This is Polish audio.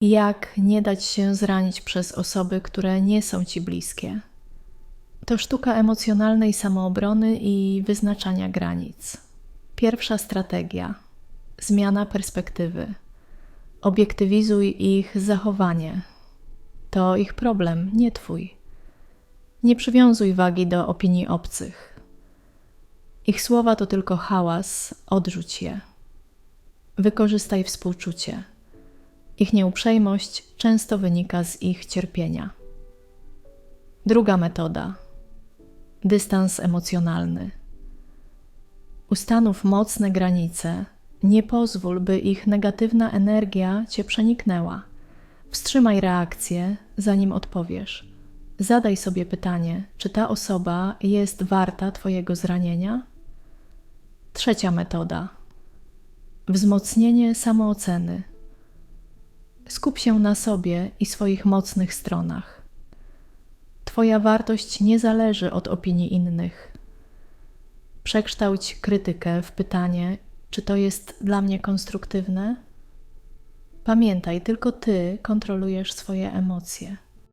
Jak nie dać się zranić przez osoby, które nie są ci bliskie? To sztuka emocjonalnej samoobrony i wyznaczania granic. Pierwsza strategia zmiana perspektywy. Obiektywizuj ich zachowanie. To ich problem, nie twój. Nie przywiązuj wagi do opinii obcych. Ich słowa to tylko hałas, odrzuć je. Wykorzystaj współczucie. Ich nieuprzejmość często wynika z ich cierpienia. Druga metoda dystans emocjonalny. Ustanów mocne granice, nie pozwól, by ich negatywna energia cię przeniknęła. Wstrzymaj reakcję, zanim odpowiesz. Zadaj sobie pytanie, czy ta osoba jest warta Twojego zranienia? Trzecia metoda wzmocnienie samooceny. Skup się na sobie i swoich mocnych stronach. Twoja wartość nie zależy od opinii innych. Przekształć krytykę w pytanie, czy to jest dla mnie konstruktywne? Pamiętaj, tylko ty kontrolujesz swoje emocje.